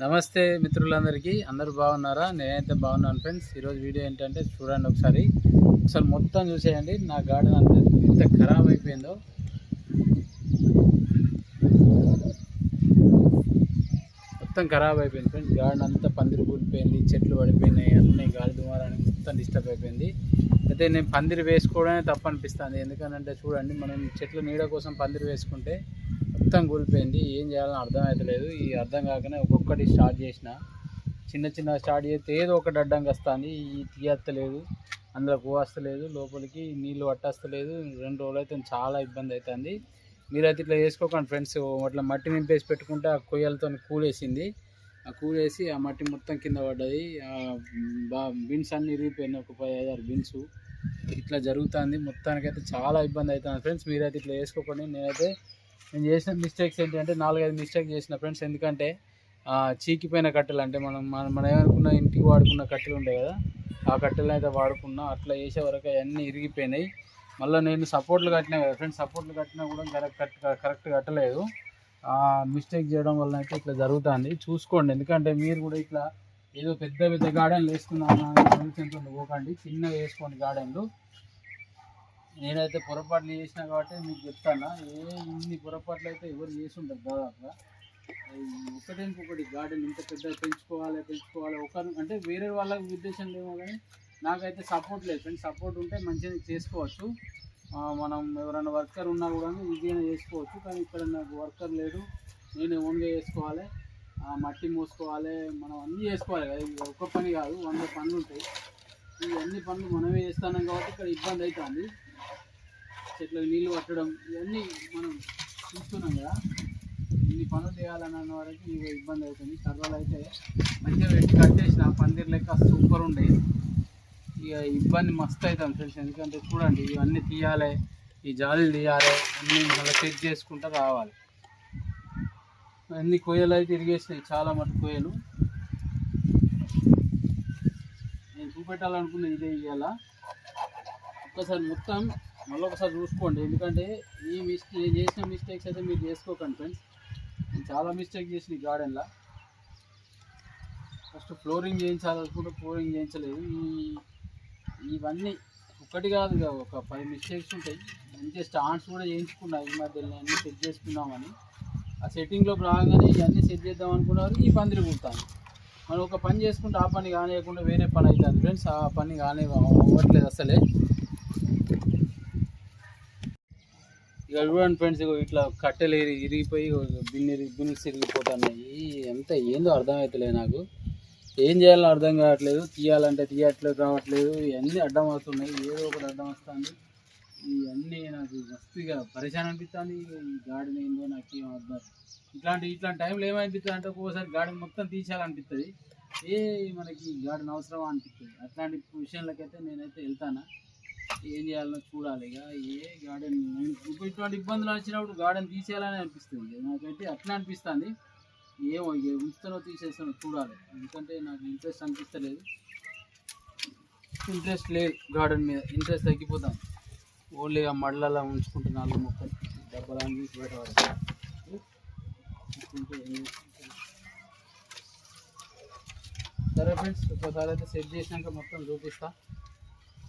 నమస్తే మిత్రులందరికీ. అందరూ బాగున్నారా? నేనైతే బాగున్నాను ఫ్రెండ్స్. ఈరోజు వీడియో ఏంటంటే చూడండి ఒకసారి. ఒకసారి మొత్తం చూసేయండి. నా గార్డెన్ అంతా ఎంత ఖరాబ్ అయిపోయిందో. మొత్తం ఖరాబ్ అయిపోయింది ఫ్రెండ్స్. గార్డెన్ అంతా పందిరి కూలిపోయింది చెట్లు పడిపోయినాయి అన్నీ గాలి దుమారానికి మొత్తం డిస్టర్బ్ అయిపోయింది. అయితే నేను పందిరి వేసుకోవడమే తప్పు అనిపిస్తుంది ఎందుకంటే చూడండి మనం చెట్ల నీడ కోసం పందిరి వేసుకుంటే మొత్తం కూలిపోయింది. ఏం చేయాలని అర్థం అవుతలేదు ఈ అర్థం కాకనే ఒక్కొక్కటి స్టార్ట్ చేసిన. చిన్న చిన్న స్టార్ట్ చేస్తే ఏదో ఒకటి అడ్డంగా వస్తుంది. ఈ తీయత్తలేదు. అందులో పోవస్తలేదు లోపలికి నీళ్ళు పట్టస్తలేదు. రెండు రోజులు అయితే చాలా ఇబ్బంది అవుతుంది మీరైతే ఇట్లా చేసుకోకండి ఫ్రెండ్స్. అట్లా మట్టి నింపేసి పెట్టుకుంటే ఆ కొయ్యలతో కూలేసింది. ఆ కూలేసి ఆ మట్టి మొత్తం కింద పడ్డది. బా బిన్స్ అన్ని ఇరిగిపోయినాయి. ఒక పది ఐదారు బిన్స్. ఇట్లా జరుగుతుంది. మొత్తానికైతే చాలా ఇబ్బంది అవుతుంది ఫ్రెండ్స్ మీరైతే ఇట్లా వేసుకోకండి నేనైతే నేను చేసిన మిస్టేక్స్ ఏంటంటే నాలుగైదు మిస్టేక్ చేసిన ఫ్రెండ్స్ ఎందుకంటే చీకిపోయిన కట్టెలు అంటే మనం మనం మనం ఏమనుకున్న ఇంటికి వాడుకున్న కట్టెలు ఉండే కదా ఆ కట్టెలు అయితే వాడుకున్నా అట్లా చేసే వరకు అవన్నీ ఇరిగిపోయినాయి. మళ్ళీ నేను సపోర్ట్లు కట్టినా కదా ఫ్రెండ్స్ సపోర్ట్లు కట్టినా కూడా కరెక్ట్ కరెక్ట్ కరెక్ట్ కట్టలేదు. మిస్టేక్ చేయడం వల్ల అయితే ఇట్లా జరుగుతుంది. చూసుకోండి. ఎందుకంటే మీరు కూడా ఇట్లా ఏదో పెద్ద పెద్ద గార్డెన్లు వేసుకున్నాను ఆలోచనతో పోకండి. చిన్నగా వేసుకోండి గార్డెన్లు. నేనైతే పొరపాట్లు చేసిన కాబట్టి మీకు చెప్తాను? ఏ ఇన్ని పొరపాట్లు అయితే ఎవరు చేసి ఉంటారు దాదాపుగా ఒకటి ఇంకొకటి గార్డెన్ ఇంత పెద్ద పెంచుకోవాలి పెంచుకోవాలి ఒక అంటే వేరే వాళ్ళకి ఉద్దేశం లేమో కానీ నాకైతే సపోర్ట్ లేదు. ఫ్రెండ్స్ సపోర్ట్ ఉంటే మంచిగా చేసుకోవచ్చు. మనం ఎవరైనా వర్కర్ ఉన్నా కూడా ఈజీగా చేసుకోవచ్చు. కానీ ఇక్కడ నాకు వర్కర్ లేడు. నేను ఓన్గా చేసుకోవాలి. మట్టి మోసుకోవాలి. మనం అన్నీ చేసుకోవాలి కదా. ఇది ఒక్క పని కాదు వంద పనులు ఉంటాయి. ఇవన్నీ అన్ని పనులు మనమే చేస్తున్నాం కాబట్టి ఇక్కడ ఇబ్బంది అవుతుంది. చెట్లకు నీళ్ళు పట్టడం ఇవన్నీ మనం చూస్తున్నాం కదా. ఇన్ని పనులు చేయాలని వరకు ఇవి ఇబ్బంది అవుతుంది. కర్రలు అయితే మంచిగా పెట్టి కట్టేసిన పందిర్ లెక్క సూపర్ ఉండే. ఇక ఇబ్బంది మస్తు అవుతాం ఫ్రెండ్స్. ఎందుకంటే చూడండి ఇవన్నీ తీయాలి ఈ జాలీలు తీయాలి అన్నీ మళ్ళీ సెట్ చేసుకుంటూ రావాలి. అన్ని కొయ్యలు అయితే తిరిగేసినాయి చాలా మటు కొయ్యలు. నేను చూపెట్టాలనుకున్నది ఇదే ఇవాళ ఒక్కసారి మొత్తం మళ్ళీ ఒకసారి చూసుకోండి. ఎందుకంటే ఈ మిస్టేక్ నేను చేసిన మిస్టేక్స్ అయితే మీరు చేసుకోకండి ఫ్రెండ్స్ నేను చాలా మిస్టేక్ చేసిన ఈ గార్డెన్లో ఫస్ట్ ఫ్లోరింగ్ చేయించాలనుకుంటే ఫ్లోరింగ్ చేయించలేదు. ఈ ఇవన్నీ ఒకటి కాదు ఒక ఫైవ్ మిస్టేక్స్ ఉంటాయి. మంచి స్టాండ్స్ కూడా చేయించుకున్నా ఈ మధ్యలో అన్నీ సెట్ చేసుకున్నామని. ఆ సెట్టింగ్లోకి రాగానే ఇవన్నీ సెట్ చేద్దాం అనుకున్నారు. ఈ పందిరి కుడతాను మనం ఒక పని చేసుకుంటే ఆ పని కానివ్వకుండా వేరే పని అవుతుంది. ఫ్రెండ్స్ ఆ పని కానీ అవ్వట్లేదు అసలే. ఇక చూడండి ఫ్రెండ్స్ ఇగో ఇట్లా కట్టెలు ఇరి ఇరిగిపోయి బిన్ని బిన్స్ ఇరిగిపోతున్నాయి ఎంత ఏందో అర్థమవుతలేదు నాకు. ఏం చేయాలో అర్థం కావట్లేదు. తీయాలంటే తీయట్లేదు రావట్లేదు. ఇవన్నీ అడ్డం వస్తున్నాయి. ఏదో ఒకటి అడ్డం వస్తుంది. ఇవన్నీ నాకు మస్తుగా పరిశాన్ అనిపిస్తుంది. ఈ గాడిని ఏందో నాకు ఏం అర్థం ఇట్లాంటి ఇట్లాంటి టైంలో ఏమనిపిస్తుంది అంటే ఒక్కోసారి గాడిని మొత్తం తీసేయాలనిపిస్తుంది. ఏ మనకి గాడిని అవసరమా అనిపిస్తుంది. అట్లాంటి విషయాలకైతే నేనైతే వెళ్తాను? ఏం చేయాలో చూడాలి ఇక. ఏ గార్డెన్ ఇప్పుడు ఇటువంటి ఇబ్బందులు వచ్చినప్పుడు గార్డెన్ తీసేయాలని అనిపిస్తుంది. నాకైతే అట్లా అనిపిస్తుంది. ఏమో ఇక ఉంచుతానో తీసేస్తానో చూడాలి. ఎందుకంటే నాకు ఇంట్రెస్ట్ అనిపిస్తలేదు. ఇంట్రెస్ట్ లేదు గార్డెన్ మీద. ఇంట్రెస్ట్ తగ్గిపోతాం. ఓన్లీ ఆ ఉంచుకుంటే నాలుగు మొక్కలు డబ్బలాన్ని తీసి పెట్టవాలి. సరే ఫ్రెండ్స్ ఒకసారి అయితే సెట్ చేసినాక మొత్తం చూపిస్తాను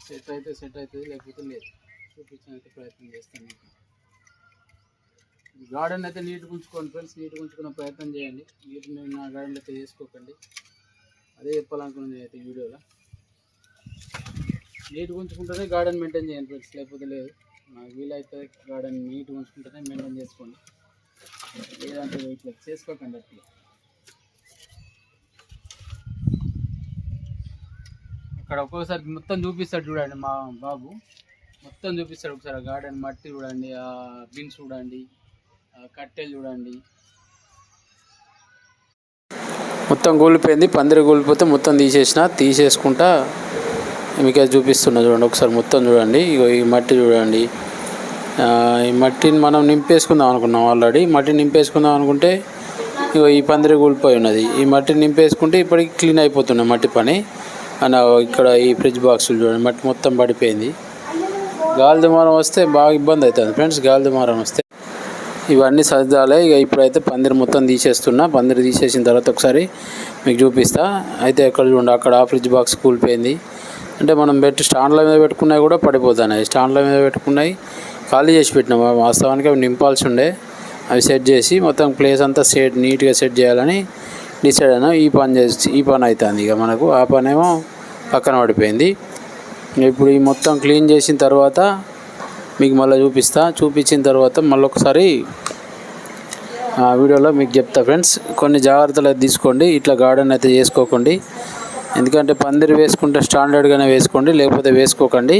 సెట్ అయితే సెట్ అవుతుంది లేకపోతే లేదు. చూపించడానికి ప్రయత్నం చేస్తాను మీకు. గార్డెన్ అయితే నీట్గా ఉంచుకోండి ఫ్రెండ్స్ నీట్గా ఉంచుకునే ప్రయత్నం చేయండి. నీట్ నేను నా గార్డెన్ అయితే చేసుకోకండి. అదే చెప్పాలనుకున్నది అయితే వీడియోలో. నీట్గా ఉంచుకుంటేనే గార్డెన్ మెయింటైన్ చేయండి ఫ్రెండ్స్ లేకపోతే లేదు. నాకు వీలైతే గార్డెన్ నీట్గా ఉంచుకుంటేనే మెయింటైన్ చేసుకోండి. లేదంటే ఇట్లా చేసుకోకండి అట్లా. అక్కడ ఒక్కొక్కసారి మొత్తం చూపిస్తాడు చూడండి మా బాబు. మొత్తం చూపిస్తాడు ఒకసారి గార్డెన్ మట్టి చూడండి ఆ బిన్స్ చూడండి ఆ కట్టెలు చూడండి. మొత్తం కూలిపోయింది పందిరి కూలిపోతే మొత్తం తీసేసిన తీసేసుకుంటా మీకు అది చూపిస్తున్నా చూడండి ఒకసారి మొత్తం చూడండి. ఇగో ఈ మట్టి చూడండి. ఈ మట్టిని మనం నింపేసుకుందాం అనుకున్నాం ఆల్రెడీ. మట్టిని నింపేసుకుందాం అనుకుంటే ఇగో ఈ పందిరి కూలిపోయి ఉన్నది. ఈ మట్టిని నింపేసుకుంటే ఇప్పటికి క్లీన్ అయిపోతున్నాయి మట్టి పని. అని ఇక్కడ ఈ ఫ్రిడ్జ్ బాక్సులు చూడండి మట్టి మొత్తం పడిపోయింది. గాలి దుమారం వస్తే బాగా ఇబ్బంది అవుతుంది ఫ్రెండ్స్ గాలి దుమారం వస్తే. ఇవన్నీ సర్దాలే ఇక ఇప్పుడైతే పందిరి మొత్తం తీసేస్తున్నా పందిరి తీసేసిన తర్వాత ఒకసారి మీకు చూపిస్తా. అయితే ఎక్కడ చూడండి అక్కడ ఆ ఫ్రిడ్జ్ బాక్స్ కూలిపోయింది. అంటే మనం పెట్టి స్టాండ్ల మీద పెట్టుకున్నవి కూడా పడిపోతున్నాయి స్టాండ్ల మీద పెట్టుకున్నాయి. ఖాళీ చేసి పెట్టినాం వాస్తవానికి అవి నింపాల్సి ఉండే. అవి సెట్ చేసి మొత్తం ప్లేస్ అంతా సెట్ నీట్గా సెట్ చేయాలని డిసైడ్ అయినా ఈ పని చేసి ఈ పని అవుతుంది ఇక మనకు. ఆ పని ఏమో పక్కన పడిపోయింది. ఇప్పుడు ఈ మొత్తం క్లీన్ చేసిన తర్వాత మీకు మళ్ళీ చూపిస్తా. చూపించిన తర్వాత మళ్ళీ ఒకసారి ఆ వీడియోలో మీకు చెప్తా ఫ్రెండ్స్. కొన్ని జాగ్రత్తలు అయితే తీసుకోండి. ఇట్లా గార్డెన్ అయితే చేసుకోకండి. ఎందుకంటే పందిరి వేసుకుంటే స్టాండర్డ్గానే వేసుకోండి లేకపోతే వేసుకోకండి.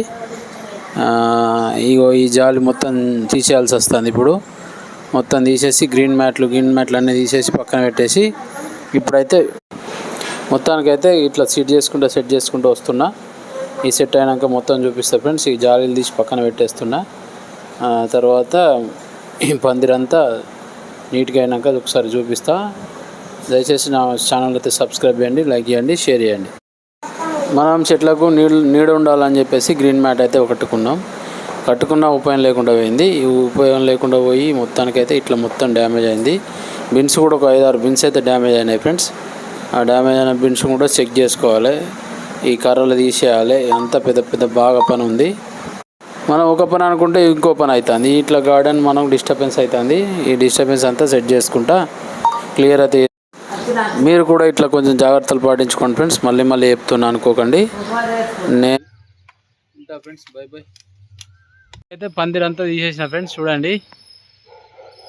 ఇగో ఈ జాలి మొత్తం తీసేయాల్సి వస్తుంది ఇప్పుడు. మొత్తం తీసేసి గ్రీన్ మ్యాట్లు గ్రీన్ మ్యాట్లు అన్నీ తీసేసి పక్కన పెట్టేసి ఇప్పుడైతే మొత్తానికైతే ఇట్లా సెట్ చేసుకుంటూ సెట్ చేసుకుంటూ వస్తున్నా. ఈ సెట్ అయినాక మొత్తం చూపిస్తా ఫ్రెండ్స్. ఈ జాలీలు తీసి పక్కన పెట్టేస్తున్నా. తర్వాత ఈ పందిరంతా నీట్గా అయినాక ఒకసారి చూపిస్తా. దయచేసి నా ఛానల్ అయితే సబ్స్క్రైబ్ చేయండి లైక్ చేయండి షేర్ చేయండి. మనం చెట్లకు నీళ్ళు నీడ ఉండాలని చెప్పేసి గ్రీన్ మ్యాట్ అయితే కట్టుకున్నాం. కట్టుకున్న ఉపయోగం లేకుండా పోయింది. ఈ ఉపయోగం లేకుండా పోయి మొత్తానికైతే ఇట్లా మొత్తం డ్యామేజ్ అయింది. బిన్స్ కూడా ఒక ఐదారు బిన్స్ అయితే డ్యామేజ్ అయినాయి ఫ్రెండ్స్ ఆ డ్యామేజ్ అయిన బిన్స్ కూడా చెక్ చేసుకోవాలి. ఈ కర్రలు తీసేయాలి. అంత పెద్ద పెద్ద బాగా పని ఉంది. మనం ఒక పని అనుకుంటే ఇంకో పని అవుతుంది ఇట్లా గార్డెన్ మనం డిస్టర్బెన్స్ అవుతుంది ఈ డిస్టర్బెన్స్ అంతా సెట్ చేసుకుంటా. క్లియర్ అయితే మీరు కూడా ఇట్లా కొంచెం జాగ్రత్తలు పాటించుకోండి ఫ్రెండ్స్ మళ్ళీ మళ్ళీ చెప్తున్నా అనుకోకండి. నేను ఫ్రెండ్స్ బై బై అయితే పందిరంతా తీసేసిన ఫ్రెండ్స్ చూడండి.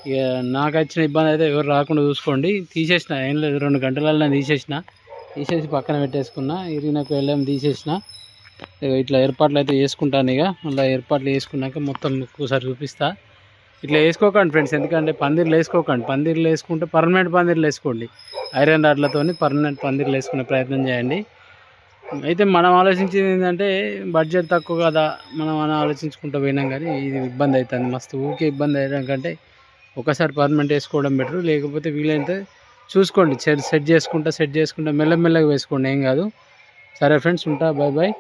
ఇక నాకు వచ్చిన ఇబ్బంది అయితే ఎవరు రాకుండా చూసుకోండి. తీసేసిన ఏం లేదు రెండు గంటలలో తీసేసిన. తీసేసి పక్కన పెట్టేసుకున్నా ఇరిగినకు వెళ్ళాం తీసేసిన. ఇక ఇట్లా ఏర్పాట్లు అయితే చేసుకుంటాను ఇక. మళ్ళీ ఏర్పాట్లు చేసుకున్నాక మొత్తం ఒకసారి చూపిస్తా. ఇట్లా వేసుకోకండి ఫ్రెండ్స్ ఎందుకంటే పందిర్లు వేసుకోకండి. పందిర్లు వేసుకుంటే పర్మనెంట్ పందిర్లు వేసుకోండి. ఐరన్ రాడ్లతో పర్మనెంట్ పందిర్లు వేసుకునే ప్రయత్నం చేయండి. అయితే మనం ఆలోచించింది ఏంటంటే బడ్జెట్ తక్కువ కదా మనం అని ఆలోచించుకుంటూ పోయినాం కానీ ఇది ఇబ్బంది అవుతుంది. మస్తు ఊకే ఇబ్బంది అయ్యడం కంటే ఒకసారి పర్మనెంట్ వేసుకోవడం బెటర్ లేకపోతే వీలైతే చూసుకోండి. సెట్ సెట్ చేసుకుంటా సెట్ చేసుకుంటా మెల్లమెల్లగా వేసుకోండి. ఏం కాదు. సరే ఫ్రెండ్స్ ఉంటా. Bye bye